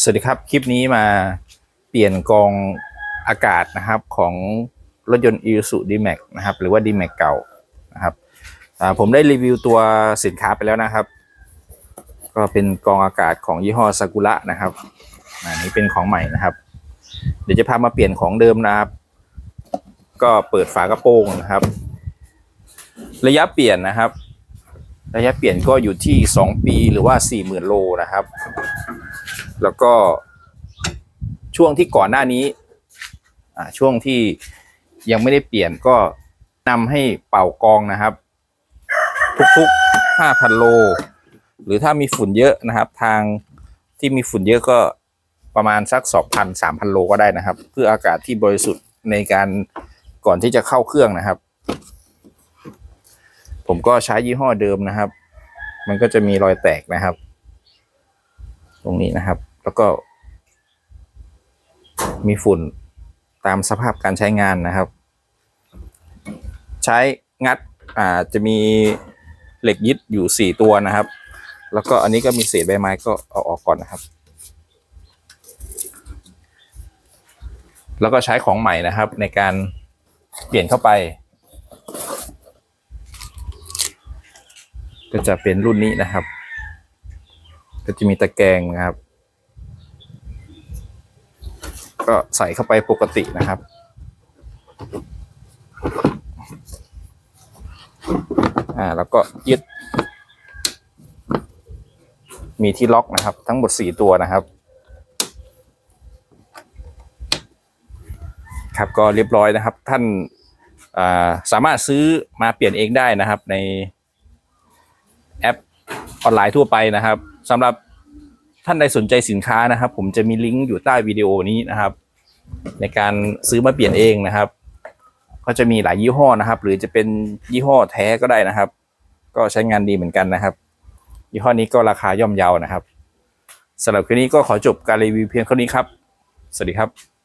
สวัสดีครับ คลิปนี้มาเปลี่ยนกรองอากาศนะครับของรถยนต์ Isuzu D-Max นะครับ หรือว่า D-Max เก่านะครับผมได้รีวิวตัวสินค้าไปแล้วนะครับ ก็เป็นกรองอากาศของยี่ห้อซากุระนะครับอันนี้เป็นของใหม่นะครับ เดี๋ยวจะพามาเปลี่ยนของเดิมนะครับ ก็เปิดฝากระโปรงนะครับ ระยะเปลี่ยนนะครับ ระยะเปลี่ยนก็อยู่ที่ 2 ปีหรือว่า 40,000 โลนะครับ แล้วก็ช่วงที่ก่อนหน้านี้อ่าช่วงที่ยังไม่ได้เปลี่ยนก็นำให้เป่ากองนะครับ ทุกๆ 5,000 โล หรือถ้ามีฝุ่นเยอะนะครับ ทางที่มีฝุ่นเยอะก็ประมาณสัก 2,000 3,000 โลก็ได้นะครับ เพื่ออากาศที่บริสุทธิ์ในการก่อนที่จะเข้าเครื่องนะครับ ผมก็ใช้ยี่ห้อเดิมนะครับ มันก็จะมีรอยแตกนะครับ ตรงนี้นะครับ แล้วก็ มีฝุ่นตามสภาพการใช้งานนะครับ ใช้งัดอ่าจะมีเหล็กยึดอยู่สี่ตัวนะครับ แล้วก็อันนี้ก็มีเศษใบไม้ก็เอาออกก่อนนะครับ แล้วก็ใช้ของใหม่นะครับในการเปลี่ยนเข้าไป ก็จะเป็นรุ่นนี้นะครับ ก็จะมีตะแกรงนะครับ ก็ใส่เข้าไปปกตินะครับ อ่าแล้วก็ยึด มีที่ล็อกนะครับ ทั้งหมดสี่ตัวนะครับ ครับก็เรียบร้อยนะครับ ท่านอ่าสามารถซื้อมาเปลี่ยนเองได้นะครับในแอปออนไลน์ทั่วไปนะครับสำหรับ ท่านใดสนใจสินค้านะครับ ผมจะมีลิงก์อยู่ใต้วิดีโอนี้นะครับ ในการซื้อมาเปลี่ยนเองนะครับ ก็จะมีหลายยี่ห้อนะครับ หรือจะเป็นยี่ห้อแท้ก็ได้นะครับ ก็ใช้งานดีเหมือนกันนะครับ ยี่ห้อนี้ก็ราคาย่อมเยานะครับสำหรับคลิปนี้ก็ขอจบการรีวิวเพียงเท่านี้ครับ สวัสดีครับ